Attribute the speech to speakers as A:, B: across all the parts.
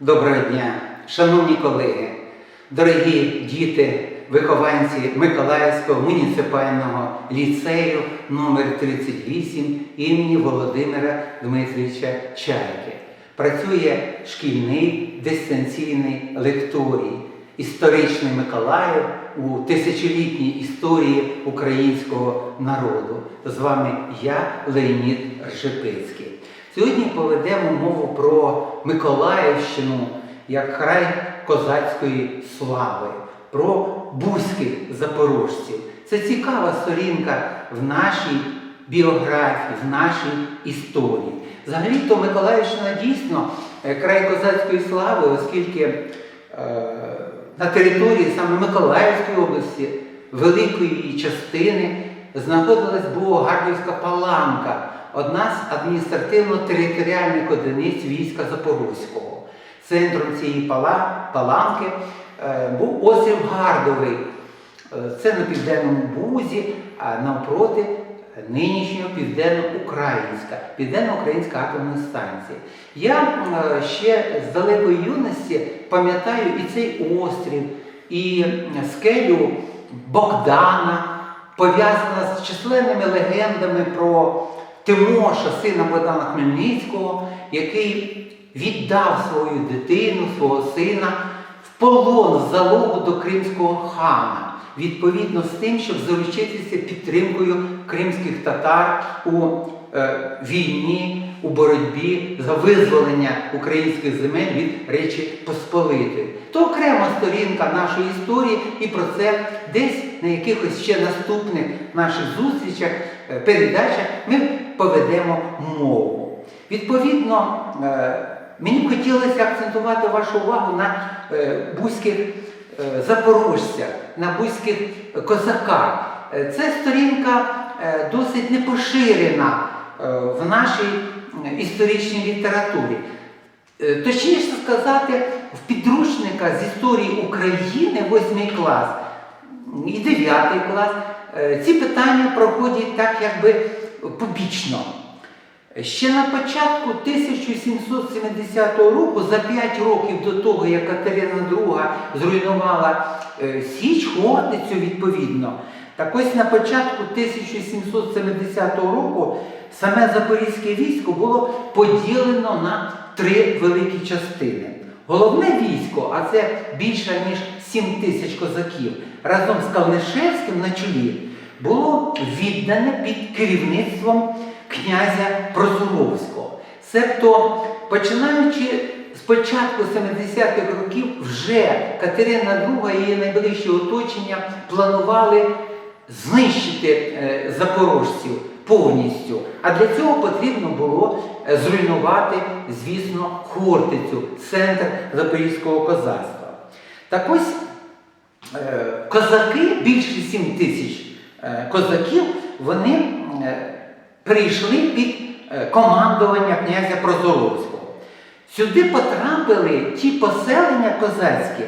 A: Доброго дня, шановні колеги, дорогі діти, вихованці Миколаївського муніципального ліцею номер 38 імені Володимира Дмитровича Чайки. Працює шкільний дистанційний лекторій, історичний Миколаїв у тисячолітній історії українського народу. З вами я, Леонід Ржепицький. Сьогодні поведемо мову про Миколаївщину як край козацької слави, про бузьких запорожців. Це цікава сторінка в нашій біографії, в нашій історії. Взагалі-то Миколаївщина дійсно е, край козацької слави, оскільки е, на території саме Миколаївської області, великої частини, знаходилась Богогардівська паланка, одна з адміністративно-територіальних одиниць війська Запорозького. Центром цієї пала- паланки е, був острів Гардовий. Е, Це на південному Бузі, а навпроти нинішнього південно-українська, південно-українська атомна станція. Я е, ще з далекої юності пам'ятаю і цей острів, і скелю Богдана, пов'язана з численними легендами про Тимоша, сина Богдана Хмельницького, який віддав свою дитину, свого сина в полон в залогу до кримського хана, відповідно з тим, щоб заручитися підтримкою кримських татар у е, війні, у боротьбі за визволення українських земель від Речі Посполитої. То окрема сторінка нашої історії, і про це десь на якихось ще наступних наших зустрічах, передачах ми поведемо мову. Відповідно, е, мені б хотілося акцентувати вашу увагу на е, бузьких е, запорожцях, на бузьких козаках. Е, Це сторінка е, досить непоширена е, в нашій історичній літературі. Е, Точніше сказати, в підручниках з історії України 8 клас і 9 клас е, ці питання проходять так якби побічно. Ще на початку 1770 року, за 5 років до того, як Катерина II зруйнувала е, Січ, Хортицю відповідно, так ось на початку 1770 року саме Запорізьке військо було поділено на три великі частини. Головне військо, а це більше ніж 7 тисяч козаків, разом з Калнишевським на чолі, було віддане під керівництвом князя Прозоровського. Себто, починаючи з початку 70-х років, вже Катерина II і її найближче оточення планували знищити е, запорожців повністю. А для цього потрібно було е, зруйнувати, звісно, Хортицю, центр запорізького козацтва. Так ось козаки, більше 7 тисяч е, козаків, вони е, прийшли під е, командування князя Прозоровського. Сюди потрапили ті поселення козацькі,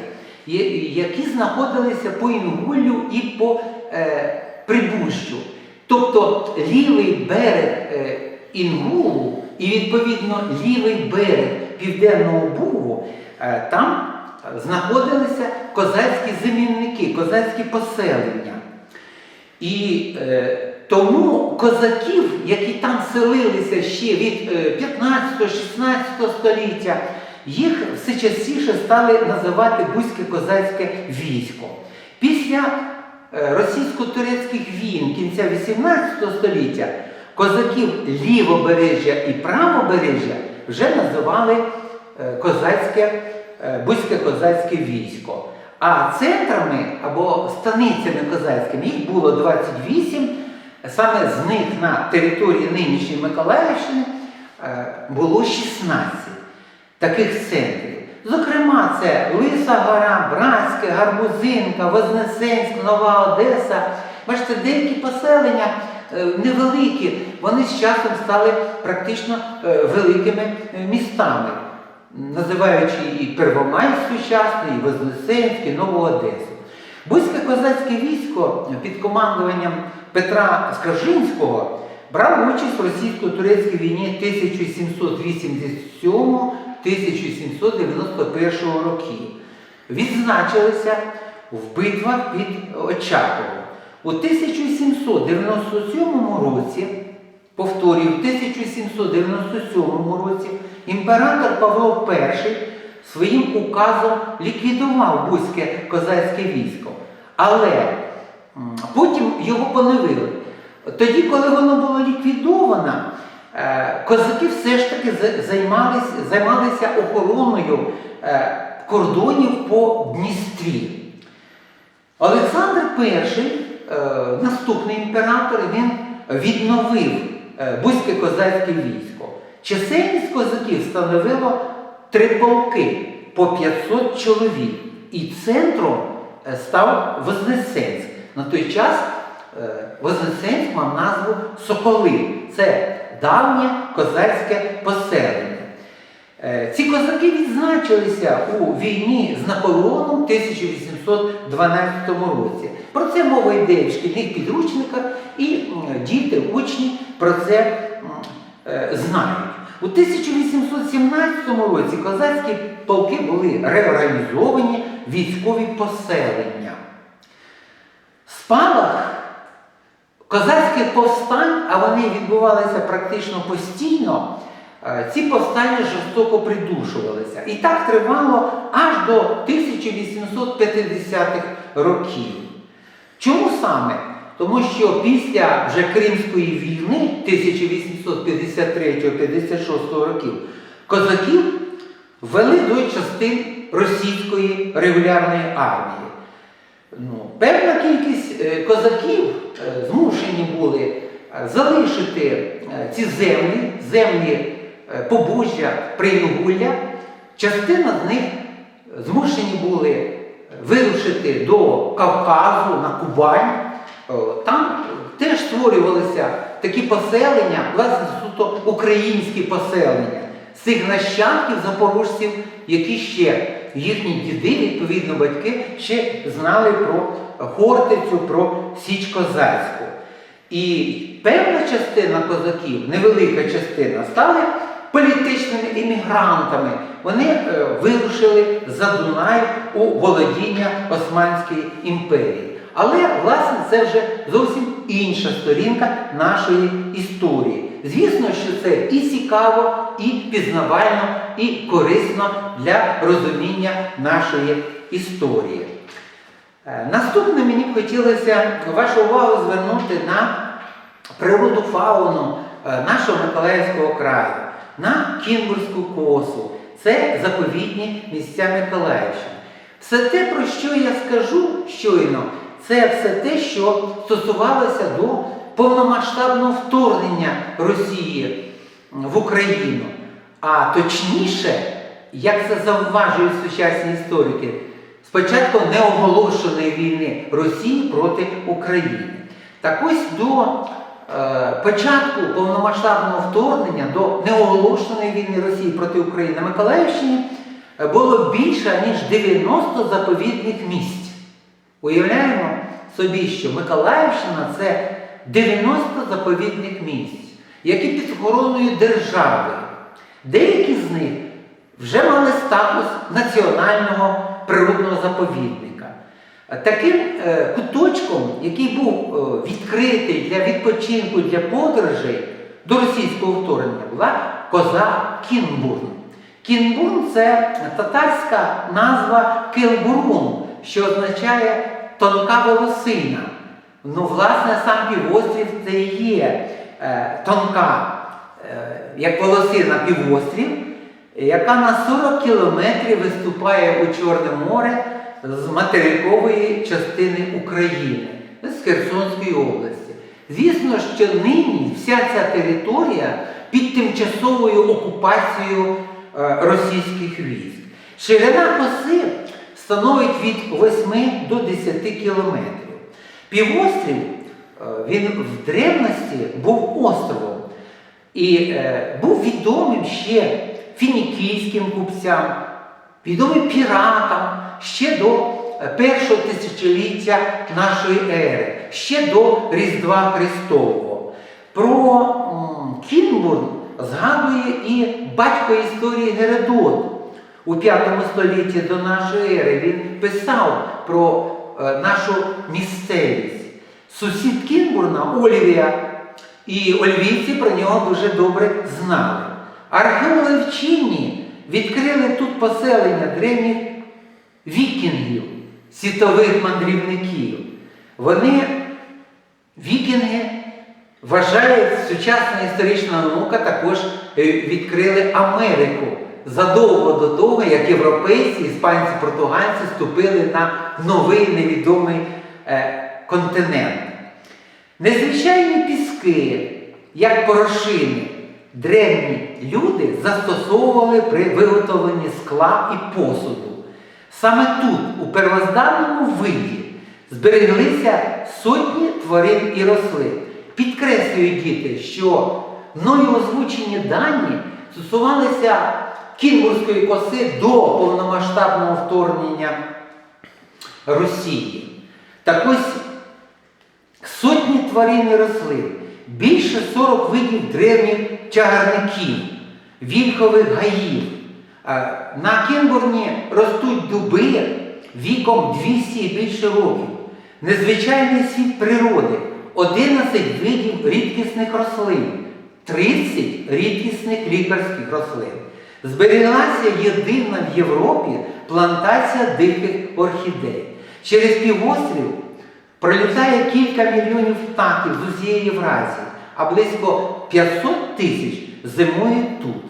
A: які знаходилися по Інгуллю і по е, Прибужчу. Тобто лівий берег е, Інгулу і відповідно лівий берег Південного Бугу, е, там е, знаходилися козацькі замінники, козацькі поселення. І е, тому козаків, які там селилися ще від е, 15-16 століття, їх все частіше стали називати Бузьке козацьке військо. Після е, російсько-турецьких війн кінця 18 століття козаків лівобережжя і правобережжя вже називали е, козацьке, е, Бузьке козацьке військо. А центрами або станицями козацькими їх було 28, саме з них на території нинішньої Миколаївщини е, було 16 таких центрів. Зокрема, це Лиса Гора, Братське, Гарбузинка, Вознесенськ, Нова Одеса. Бачите, деякі поселення е, невеликі, вони з часом стали практично е, великими е, містами називаючи і Первомай сучасний, і Вознесенськ, Нову Одесу. Бузьке козацьке військо під командуванням Петра Скаржинського брав участь в російсько-турецькій війні 1787-1791 років. Відзначилися в битвах під Очаковом. У 1797 році, повторюю, в 1797 році імператор Павло І своїм указом ліквідував Бузьке козацьке військо. Але потім його поновили. Тоді, коли воно було ліквідовано, е, козаки все ж таки займалися, займалися охороною е, кордонів по Дністрі. Олександр І, е, наступний імператор, він відновив Бузьке козацьке військо. Чисельність козаків становило три полки по 500 чоловік. І центром е, став Вознесенськ. На той час е, Вознесенськ мав назву Соколи. Це давнє козацьке поселення. Е, Ці козаки відзначилися у війні з Наполеоном в 1812 році. Про це мова йде в шкільних підручниках, і діти, учні про це знають. У 1817 році козацькі полки були реорганізовані військові поселення. Спалах козацьких повстань, а вони відбувалися практично постійно, е, ці повстання жорстоко придушувалися. І так тривало аж до 1850-х років. Чому саме? Тому що після вже Кримської війни 1853-56 років козаків ввели до частин російської регулярної армії. Ну, певна кількість е, козаків е, змушені були е, залишити ці землі, землі побужжя, Прийногулля. Частина з них змушені були вирушити до Кавказу на Кубань. Там теж створювалися такі поселення, власне, суто українські поселення цих нащадків запорожців, які ще їхні діди, відповідно батьки, ще знали про Хортицю, про Січ Козацьку. І певна частина козаків, невелика частина, стали політичними іммігрантами. Вони е, вирушили за Дунай у володіння Османської імперії. Але, власне, це вже зовсім інша сторінка нашої історії. Звісно, що це і цікаво, і пізнавально, і корисно для розуміння нашої історії. Е, Наступне мені б хотілося вашу увагу звернути на природу фауну е, нашого Миколаївського краю, на Кінбурзьку косу. Це заповідні місця Миколаївщини. Все те, про що я скажу щойно, це все те, що стосувалося до повномасштабного вторгнення Росії в Україну. А точніше, як це зауважують сучасні історики, спочатку неоголошеної війни Росії проти України. Так ось до е, початку повномасштабного вторгнення, до неоголошеної війни Росії проти України на Миколаївщині е, було більше, ніж 90 заповідних місць. Уявляємо собі, що Миколаївщина це 90 заповідних місць, які під охороною держави. Деякі з них вже мали статус національного природного заповідника. Таким е, куточком, який був е, відкритий для відпочинку для подорожей до російського вторгнення, була коза Кінбурн. Кінбурн це татарська назва Килбурун, що означає тонка волосина. Ну, власне, сам півострів це і є е, тонка, е, як волосина півострів, яка на 40 кілометрів виступає у Чорне море з материкової частини України, з Херсонської області. Звісно, що нині вся ця територія під тимчасовою окупацією е, російських військ. Ширина коси становить від 8 до 10 кілометрів. Півострів е, він в древності був островом і е, був відомим ще фінікійським купцям, відомим піратам ще до е, першого тисячоліття нашої ери, ще до Різдва Христового. Про Кінбурн згадує і батько історії Геродот. У 5 столітті до нашої ери він писав про е, нашу місцевість. Сусід Кінбурна Олівія і ольвійці про нього дуже добре знали. Археологи вчені відкрили тут поселення древніх вікінгів, світових мандрівників. Вони, вікінги, вважають, сучасна історична наука також е, відкрили Америку задовго до того, як європейці, іспанці, португальці ступили на новий невідомий е, континент. Незвичайні піски, як порошини, древні люди застосовували при виготовленні скла і посуду. Саме тут, у первозданному виді, збереглися сотні тварин і рослин. Підкреслюю діти, що мною озвучені дані стосувалися кінбурзької коси до повномасштабного вторгнення Росії. Так ось сотні тварин і рослин, більше 40 видів древніх чагарників, вільхових гаїв. Е, На Кінбурні ростуть дуби віком 200 і більше років. Незвичайний світ природи, 11 видів рідкісних рослин, 30 рідкісних лікарських рослин. Зберіглася єдина в Європі плантація диких орхідей. Через півострів пролітає кілька мільйонів птахів з усієї Євразії, а близько 500 тисяч зимують тут.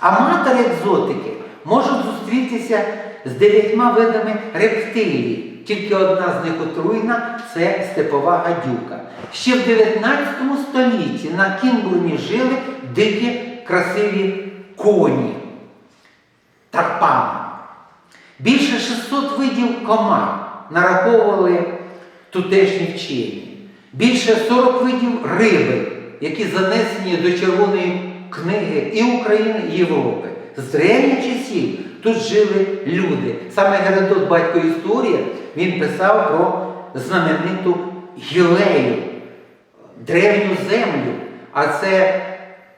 A: Аматори екзотики можуть зустрітися з дев'ятьма видами рептилій. Тільки одна з них отруйна це степова гадюка. Ще в 19 столітті на Кінбурні жили дикі красиві коні, тарпани. Більше 600 видів комах нараховували тутешні вчені. Більше 40 видів риби, які занесені до Червоної книги і України, і Європи. З древніх часів тут жили люди. Саме Геродот, батько історії, він писав про знамениту Гілею, древню землю, а це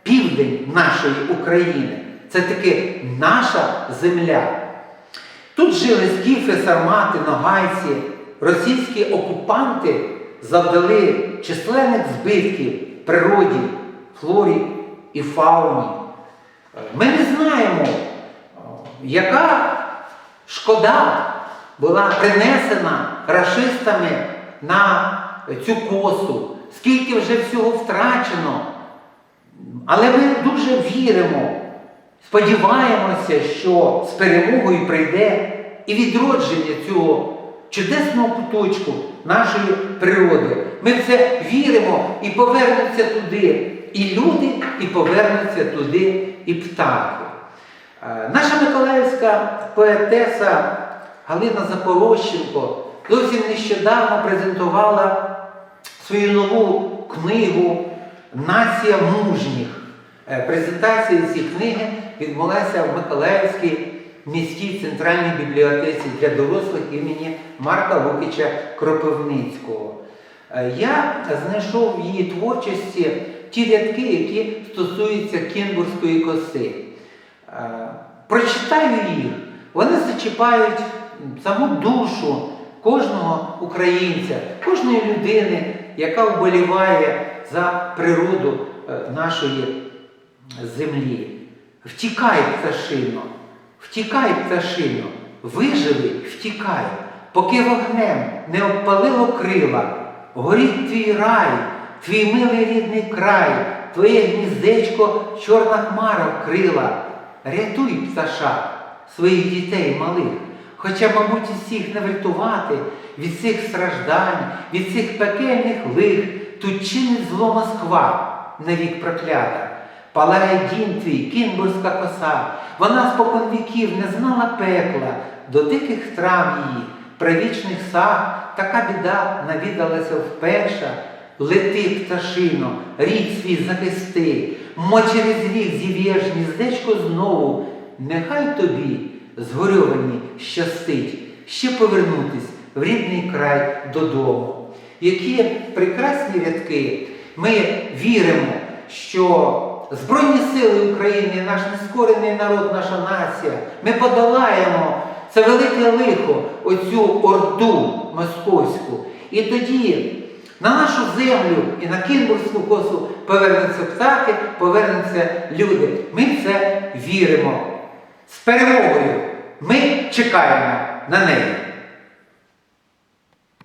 A: південь нашої України. Це таки наша земля. Тут жили скіфи, сармати, ногайці, російські окупанти завдали численних збитків природі, флорі і фауні. Ми не знаємо, яка шкода була принесена рашистами на цю косу, скільки вже всього втрачено. Але ми дуже віримо, сподіваємося, що з перемогою прийде і відродження цього чудесного куточку нашої природи. Ми в це віримо і повернуться туди і люди, і повернуться туди і птахи. Е, Наша миколаївська поетеса Галина Запорощенко зовсім нещодавно презентувала свою нову книгу Нація мужніх. Е, Презентація цієї книги відбулася в Миколаївській міській центральній бібліотеці для дорослих імені Марка Лукича Кропивницького. Е, Я знайшов в її творчості ті рядки, які стосуються Кінбурзької коси. Е, Прочитаю їх, вони зачіпають саму душу кожного українця, кожної людини, яка вболіває за природу е, нашої землі. Втікай, пташино, втікай, пташино, виживи, втікай, поки вогнем не обпалило крила, горить твій рай, твій милий рідний край, твоє гніздечко чорна хмара вкрила. Рятуй, пташа, своїх дітей малих, хоча, мабуть, усіх не врятувати від цих страждань, від цих пекельних лих, тут чинить зло Москва, навік проклята. Палає дім твій, кінбурзька коса, вона спокон віків не знала пекла, до диких трав її, правічних саг, така біда навідалася вперша. Лети, пташино, рід свій захисти, мо через рік зів'єш гніздечко знову, нехай тобі, згорьовані, щастить, ще повернутись в рідний край додому. Які прекрасні рядки, ми віримо, що Збройні сили України, наш нескорений народ, наша нація, ми подолаємо це велике лихо, оцю орду московську. І тоді на нашу землю і на Кінбурзьку косу повернуться птахи, повернуться люди. Ми в це віримо. З перемогою ми чекаємо на неї.